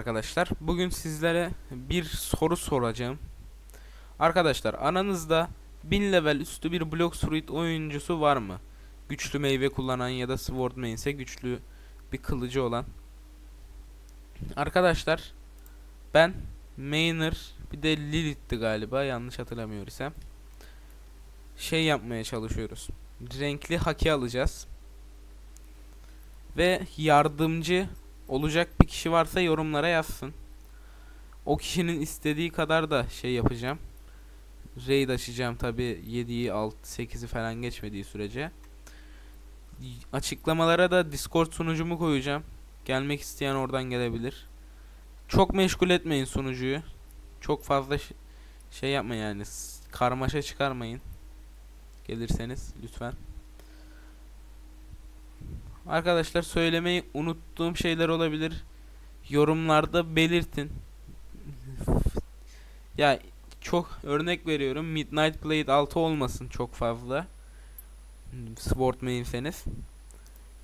Arkadaşlar bugün sizlere bir soru soracağım. Arkadaşlar aranızda 1000 level üstü bir Blox Fruit oyuncusu var mı? Güçlü meyve kullanan ya da Sword main ise güçlü bir kılıcı olan. Arkadaşlar ben Mainer bir de Lilith'ti galiba yanlış hatırlamıyorsam. Şey yapmaya çalışıyoruz. Renkli haki alacağız. Ve yardımcı olacak bir kişi varsa yorumlara yazsın. O kişinin istediği kadar da şey yapacağım. Raid açacağım tabi 7'yi 6 8'i falan geçmediği sürece. Açıklamalara da Discord sunucumu koyacağım. Gelmek isteyen oradan gelebilir. Çok meşgul etmeyin sunucuyu. Çok fazla şey yapma yani. Karmaşa çıkarmayın. Gelirseniz lütfen. Arkadaşlar söylemeyi unuttuğum şeyler olabilir. Yorumlarda belirtin. Ya çok örnek veriyorum. Midnight Blade 6 olmasın çok fazla. Sport mainseniz.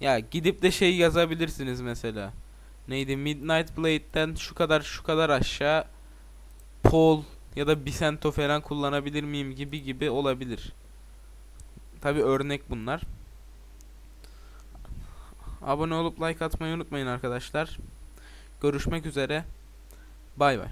Ya gidip de şey yazabilirsiniz mesela. Neydi? Midnight Blade'den şu kadar şu kadar aşağı Paul ya da Bisento falan kullanabilir miyim gibi gibi olabilir. Tabi örnek bunlar. Abone olup like atmayı unutmayın arkadaşlar. Görüşmek üzere. Bay bay.